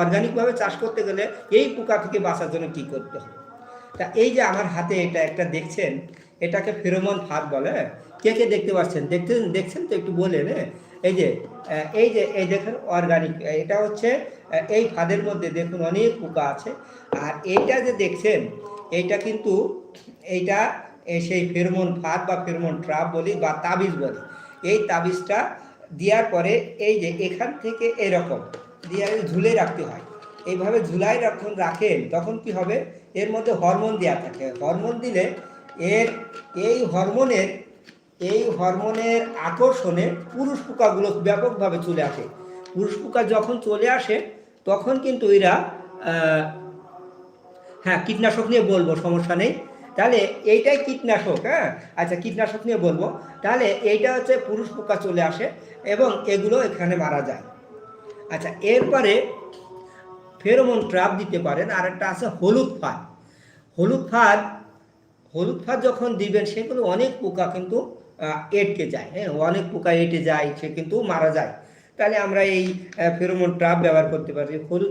অর্গানিকভাবে চাষ করতে গেলে এই পোকা থেকে বাঁচার জন্য কি করতে হবে? তা এই যে আমার হাতে এটা একটা দেখছেন, এটাকে ফেরোমন ফাঁদ বলে হ্যাঁ? কে কে দেখতে পাচ্ছেন? দেখতে, দেখছেন তো একটু বলেন হ্যাঁ? এই যে এই যে, এই দেখেন অর্গানিক এটা হচ্ছে এই ফাঁদের মধ্যে দেখুন অনেক পোকা আছে। আর এইটা যে দেখছেন, এইটা কিন্তু, এইটা সেই ফেরোমন ফাঁদ বা ফেরোমন ট্রাপ বলি বা তাবিজ বলি। এই তাবিজটা দেওয়ার পরে এই যে এখান থেকে এরকম দিয়ে ঝুলে রাখতে হয়। এইভাবে ঝুলাই যখন রাখেন, তখন কি হবে? এর মধ্যে হরমোন দেওয়া থাকে। হরমোন দিলে এর, এই হরমোনের এই হরমোনের আকর্ষণে পুরুষ পোকাগুলো ব্যাপকভাবে চলে আসে। পুরুষ পোকা যখন চলে আসে, তখন কিন্তু এরা হ্যাঁ কীটনাশক নিয়ে বলব, সমস্যা নেই। তাহলে এইটাই কীটনাশক হ্যাঁ? আচ্ছা কীটনাশক নিয়ে বলব। তাহলে এইটা হচ্ছে পুরুষ পোকা চলে আসে এবং এগুলো এখানে মারা যায়। আচ্ছা এরপরে ফেরোমন ট্রাপ দিতে পারেন আর একটা আছে হলুদ ফাঁদ। হলুদ ফাঁদ হলুদ ফাঁদ যখন দিবেন সেগুলো অনেক পোকা কিন্তু এটকে যায়। হ্যাঁ অনেক পোকা এটে যায়, সে কিন্তু মারা যায়। তাহলে আমরা এই ফেরোমন ট্রাপ ব্যবহার করতে পারি। হলুদ